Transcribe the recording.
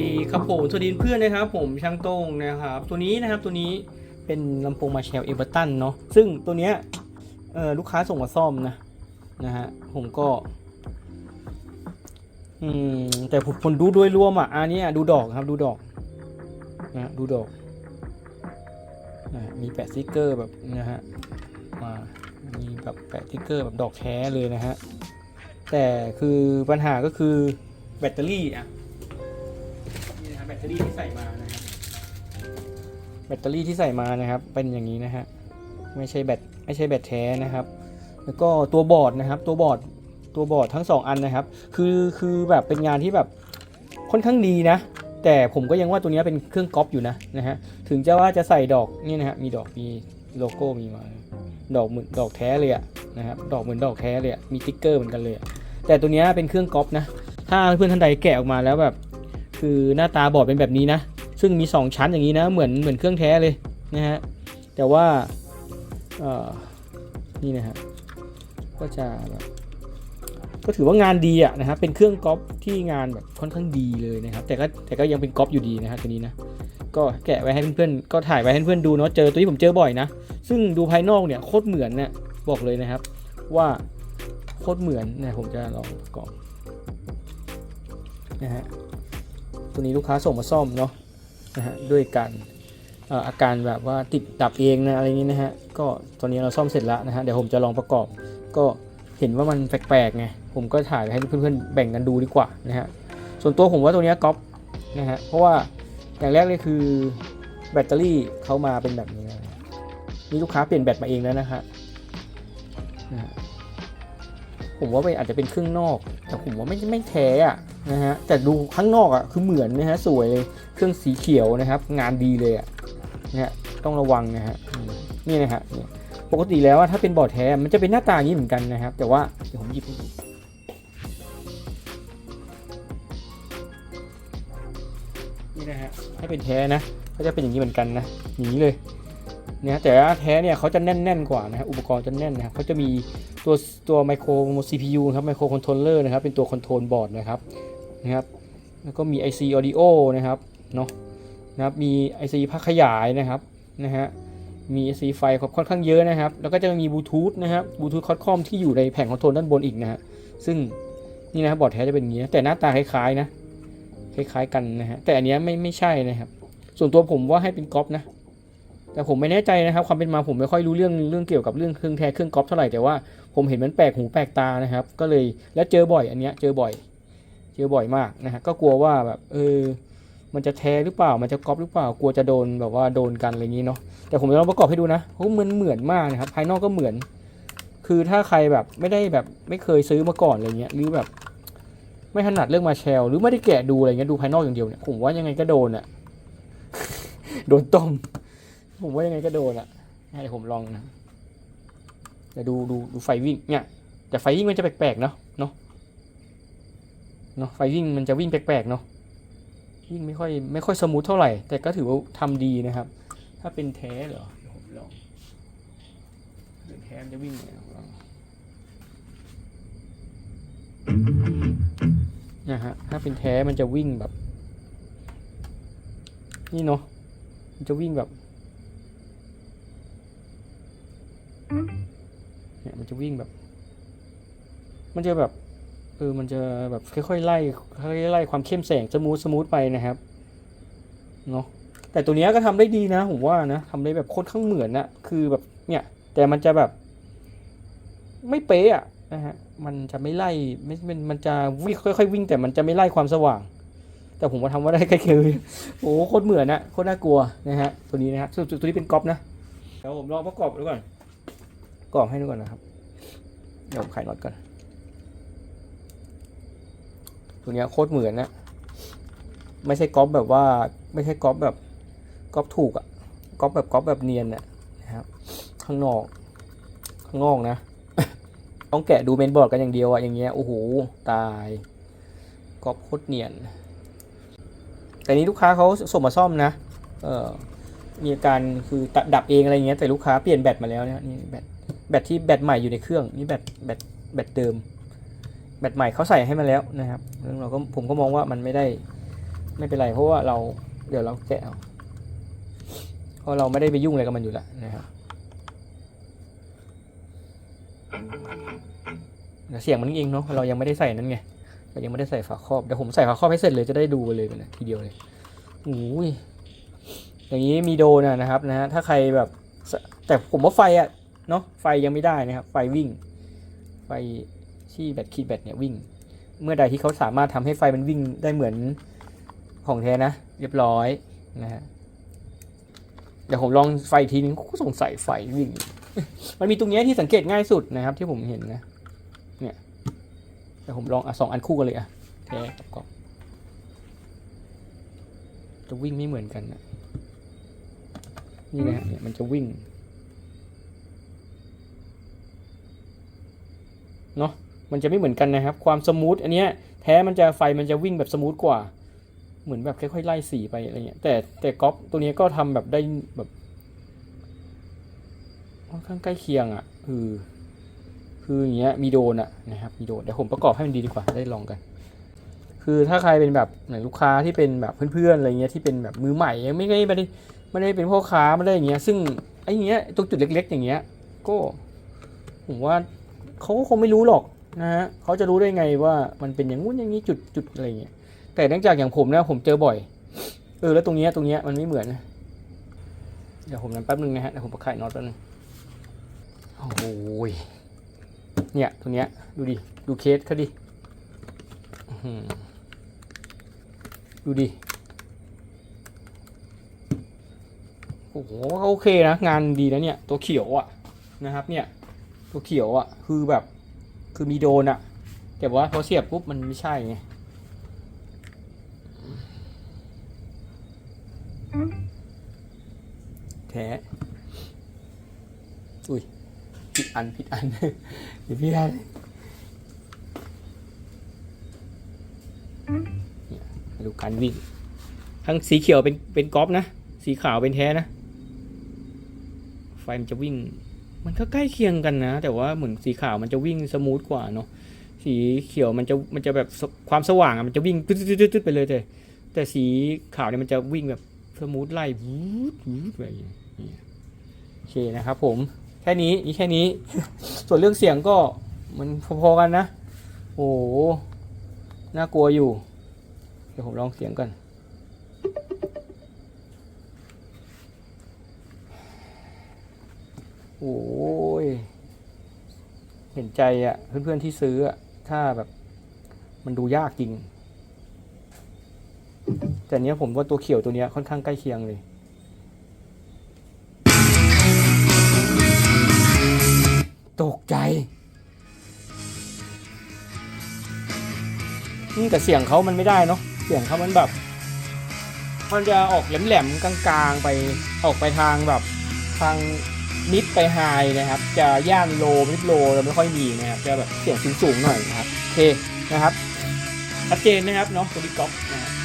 ดีครับผมสวัสดีเพื่อนนะครับผมช่างโต้งนะครับ ตัวนี้นะครับตัวนี้เป็นลำโพงมาแชลเอเวอร์ตันเนาะซึ่งตัวเนี้ยลูกค้าส่งมาซ่อมนะนะฮะผมก็อืมแต่ผมผมดูโดยรวมอะอันนี้ดูดอกครับดูดอกนะดูดอกนะมีแปะสติ๊กเกอร์แบบนะฮะมามีแบบแปะสติ๊กเกอร์แบบดอกแท้เลยนะฮะแต่คือปัญหาก็คือแบตเตอรี่อะ ตเตอรี่ที่ใส่มานะครับแบตเตอรี่ที่ใส่มานะครับ เป็นอย่างนี้นะฮะไม่ใช่แบตไม่ใช่แบตแท้นะครับ แล้วก็ตัวบอร์ดนะครับ ตัวบอร์ดตัวบอร์ดทั้งสองอันนะครับ คือคือแบบเป็นงานที่แบบค่อนข้างดีนะ แต่ผมก็ยังว่าตัวนี้เป็นเครื่องก๊อปอยู่นะนะฮะถึงจะว่าจะใส่ดอกนี่นะฮะมีดอกมีโลโก้มีมา ดอกเหมือนดอกแท้เลยอะนะครับดอกเหมือนดอกแท้เลยอะมีติ๊กเกอร์เหมือนกันเลยแต่ตัวนี้เป็นเครื่องก๊อปนะถ้าเพื่อนท่านใดแกะออกมาแล้วแบบ คือหน้าตาบอร์ดเป็นแบบนี้นะ ซึ่งมี 2 ชั้นอย่างนี้นะ เหมือนเหมือนเครื่องแท้เลยนะฮะ แต่ว่านี่นะฮะ ก็จะแบบก็ถือว่างานดีอะนะครับเป็นเครื่องก๊อปที่งานแบบค่อนข้างดีเลยนะครับ แต่ก็แต่ก็ยังเป็นก๊อปอยู่ดีนะฮะตัวนี้นะ ก็แกะไว้ให้เพื่อนๆ ก็ถ่ายไว้ให้เพื่อนดูเนาะ เจอตัวที่ผมเจอบ่อยนะ ซึ่งดูภายนอกเนี่ยโคตรเหมือนเนี่ยบอกเลยนะครับ ว่าโคตรเหมือนนะผมจะลองประกอบนะฮะ ตัวนี้ลูกค้าส่งมาซ่อมเนาะนะฮะด้วยการอาการแบบว่าติดดับเองนะอะไรนี้นะฮะก็ตอนนี้เราซ่อมเสร็จแล้วนะฮะเดี๋ยวผมจะลองประกอบ ก็เห็นว่ามันแปลกๆไงผมก็ถ่ายให้เพื่อนๆแบ่งกันดูดีกว่านะฮะส่วนตัวผมว่าตัวนี้ก๊อปนะฮะเพราะว่าอย่างแรกเลยคือแบตเตอรี่เขามาเป็นแบบนี้นะนี่ลูกค้าเปลี่ยนแบตมาเองแล้วนะฮะ ผมว่าไปอาจจะเป็นเครื่องนอก แต่ผมว่าไม่ไม่แท้อะนะฮะแต่ดูข้างนอกอะคือเหมือนนะฮะสวยเลยเครื่องสีเขียวนะครับ งานดีเลยอะนะฮะต้องระวังนะฮะนี่นะฮะปกติแล้วถ้าเป็นบอร์ดแท้มันจะเป็นหน้าตาอย่างนี้เหมือนกันนะครับ แต่ว่าเดี๋ยวผมหยิบให้ดูนี่นะฮะถ้าเป็นแท้นะก็จะเป็นอย่างนี้เหมือนกันนะอย่างนี้เลยเนี่ยแต่ว่าแท้เนี่ยเขาจะแน่นๆกว่านะฮะอุปกรณ์จะแน่นนะเขาจะมี ตัวตัวไมโคร CPU ครับไมโครคอนโทรลเลอร์นะครับ เป็นตัวคอนโทรลบอร์ดนะครับนะครับ แล้วก็มี IC Audio นะครับเนาะนะครับมี IC พักขยายนะครับนะฮะมี IC ไฟค่อนข้างเยอะนะครับ แล้วก็จะมีบลูทูธนะครับบลูทูธคอดคอมที่อยู่ในแผงคอนโทรลด้านบนอีกนะฮะซึ่งนี่นะครับบอร์ดแท้จะเป็นอย่างนี้แต่หน้าตาคล้ายๆนะคล้ายๆกันนะฮะแต่อันนี้ไม่ไม่ใช่นะครับ ส่วนตัวผมว่าให้เป็นก๊อปนะแต่ผมไม่แน่ใจนะครับ ความเป็นมาผมไม่ค่อยรู้เรื่องเรื่องเกี่ยวกับเรื่องเครื่องแท้เครื่องก๊อปเท่าไหร่แต่ว่า ผมเห็นมันแปลกหูแปลกตานะครับ ก็เลยแล้วเจอบ่อยอันเนี้ยเจอบ่อย เจอบ่อยมากนะฮะก็กลัวว่าแบบเออมันจะแท้หรือเปล่า มันจะก๊อปหรือเปล่า กลัวจะโดนแบบว่าโดนกันอะไรอย่างนี้เนาะ แต่ผมจะลองประกอบให้ดูนะเพราะมันเหมือนมากนะครับ ภายนอกก็เหมือน คือถ้าใครแบบไม่ได้แบบไม่เคยซื้อมาก่อนอะไรเงี้ย หรือแบบ ไม่ถนัดเรื่องมาแชลหรือไม่ได้แกะดูอะไรเงี้ย ดูภายนอกอย่างเดียวเนี่ย ผมว่ายังไงก็โดนอะโดนต้ม ผมว่ายังไงก็โดนอะให้ผมลองนะ แต่ดูดูดูไฟวิ่งเนี่ยแต่ไฟวิ่งมันจะแปลกๆเนาะเนาะเนาะไฟวิ่งมันจะวิ่งแปลกๆเนาะวิ่งไม่ค่อยไม่ค่อยสมูทเท่าไหร่ แต่ก็ถือว่าทำดีนะครับ ถ้าเป็นแท้เหรอผมลองเป็นแท้จะวิ่งไงลองนะฮะถ้าเป็นแท้มันจะวิ่งแบบ นี่เนาะมันจะวิ่งแบบ วิ่งแบบ มันจะแบบเออมันจะแบบค่อยๆไล่ค่อยๆไล่ความเข้มแสงสมูทสมูทไปนะครับเนาะแต่ตัวเนี้ยก็ทำได้ดีนะ ผมว่านะทำได้แบบโคตรข้างเหมือนนะคือแบบเนี่ย แต่มันจะแบบ ไม่เป๊ะอะนะฮะมันจะไม่ไล่ไม่มันมันจะวิ่งค่อยๆวิ่ง แต่มันจะไม่ไล่ความสว่าง แต่ผมว่าทำว่าได้ใกล้เคียงโอ้โหโคตรเหมือนนะโคตรน่ากลัวนะฮะตัวนี้นะฮะส่วนตัวนี้เป็นก๊อปนะเดี๋ยวผมลองประกอบดูก่อนประกอบให้ดูก่อนนะครับ เดี๋ยวผมไขน็อตก่อนตัวเนี้ยโคตรเหมือนนะ ไม่ใช่ก๊อปแบบว่า ไม่ใช่ก๊อปแบบก๊อปถูกอะก๊อปแบบก๊อปแบบเนียนอะนะครับข้างนอก ข้างนอกนะ ต้องแกะดูเมนบอร์ดกันอย่างเดียวอะอย่างเงี้ยโอ้โหตายก๊อปโคตรเนียน แต่นี้ลูกค้าเขาส่งมาซ่อมนะ เออมีอาการคือดับเองอะไรเงี้ยแต่ลูกค้าเปลี่ยนแบตมาแล้วเนี่ยนี่แบต แบตที่แบตใหม่อยู่ในเครื่องนี่แบตแบตแบตเดิม แบตใหม่เขาใส่ให้มาแล้วนะครับแล้วเราก็ผมก็มองว่ามันไม่ได้ไม่เป็นไร เพราะว่าเราเดี๋ยวเราแกะเอาเพราะเราไม่ได้ไปยุ่งอะไรกับมันอยู่แล้วนะครับเดี๋ยวเสียงมันเองเนาะเรายังไม่ได้ใส่นั้นไงเรายังไม่ได้ใส่ฝาครอบเดี๋ยวผมใส่ฝาครอบให้เสร็จเลยจะได้ดูเลยนะทีเดียวเลยโอ้ยอย่างนี้มีโดนะนะครับนะฮะถ้าใครแบบแต่ผมว่าไฟอะ เนาะไฟยังไม่ได้นะครับ ไฟวิ่ง ไฟที่แบตคีย์แบตเนี่ยวิ่ง เมื่อใดที่เขาสามารถทำให้ไฟมันวิ่งได้เหมือนของแท้นะ เรียบร้อยนะฮะเดี๋ยวผมลองไฟอีกทีนึงก็สงสัยไฟวิ่ง มันมีตรงเนี้ยที่สังเกตง่ายสุดนะครับ ที่ผมเห็นนะ เนี่ยเดี๋ยวผมลองอะสองอันคู่กันเลยอะแท้กับกรอบจะวิ่งไม่เหมือนกันนะนี่นะฮะเนี่ยมันจะวิ่ง เนาะมันจะไม่เหมือนกันนะครับ ความสมูทอันเนี้ยแท้มันจะไฟมันจะวิ่งแบบสมูทกว่า เหมือนแบบค่อยๆไล่สีไปอะไรเงี้ยแต่แต่ก๊อปตัวนี้ก็ทำแบบได้แบบค่อนข้างใกล้เคียงอะคือคืออย่างเงี้ยมีโดนอะนะครับมีโดนเดี๋ยวผมประกอบให้มันดีดีกว่าได้ลองกัน คือถ้าใครเป็นแบบไหนลูกค้าที่เป็นแบบเพื่อนๆอะไรเงี้ยที่เป็นแบบมือใหม่ยังไม่ได้ไม่ได้ไม่ได้เป็นพ่อค้าไม่ได้อย่างเงี้ยซึ่งไอ้เงี้ยตรงจุดเล็ก ๆ อย่างเงี้ยก็ผมว่า เขาก็คงไม่รู้หรอกนะฮะเขาจะรู้ได้ไงว่ามันเป็นอย่างงู้นอย่างนี้จุดจุดอะไรเงี้ยแต่เนื่องจากอย่างผมนะผมเจอบ่อยเออแล้วตรงเนี้ยตรงเนี้ยมันไม่เหมือนนะเดี๋ยวผมนั้นแป๊บนึงนะฮะเดี๋ยวผมประคายน็อตแป๊บนึงโอ้โหยเนี่ยตรงเนี้ยดูดิดูเคสเขาดิดูดิโอ้โหโอเคนะงานดีนะเนี่ยตัวเขียวอะนะครับเนี่ย ตัวเขียวอะ คือแบบ คือมีโดนอะแต่ว่าพอเสียบปุ๊บมันไม่ใช่ไงแท้อุ้ยผิดอันผิดอันเดี๋ยวพี่ได้เนี่ยมาดูการวิ่ง ทั้งสีเขียวเป็นเป็นกอล์ฟนะ สีขาวเป็นแท้นะ ไฟมันจะวิ่ง มันก็ใกล้เคียงกันนะ แต่ว่าเหมือนสีขาวมันจะวิ่งสมูทกว่าเนาะสีเขียวมันจะมันจะแบบความสว่างมันจะวิ่งตึ๊ดตึ๊ดไปเลยแต่แต่สีขาวเนี่ยมันจะวิ่งแบบสมูทไล่วูดวูดไปอย่างเงี้ยโอเคนะครับผมแค่นี้นี่แค่นี้ ส่วนเรื่องเสียงก็มันพอๆกันนะ โอ้โหน่ากลัวอยู่ เดี๋ยวผมลองเสียงกัน โอ้ย เห็นใจอะ่ะ เพื่อนๆที่ซื้ออะ่ะถ้าแบบ มันดูยากจริง แต่เนี้ยผมว่าตัวเขียวตัวเนี้ยค่อนข้างใกล้เคียงเลยตกใจอืมแต่เสียงเขามันไม่ได้เนาะ เสียงเขามันแบบ มันจะออกแหลมๆกลางๆไป ออกไปทางแบบ ทาง มิดไปไฮนะครับ จะย่านโลมิดโลเราไม่ค่อยมีนะครับ จะแบบเสียงสูงๆหน่อยนะครับ โอเคนะครับ ชัดเจนนะครับเนาะตัวดีก๊อฟนะครับ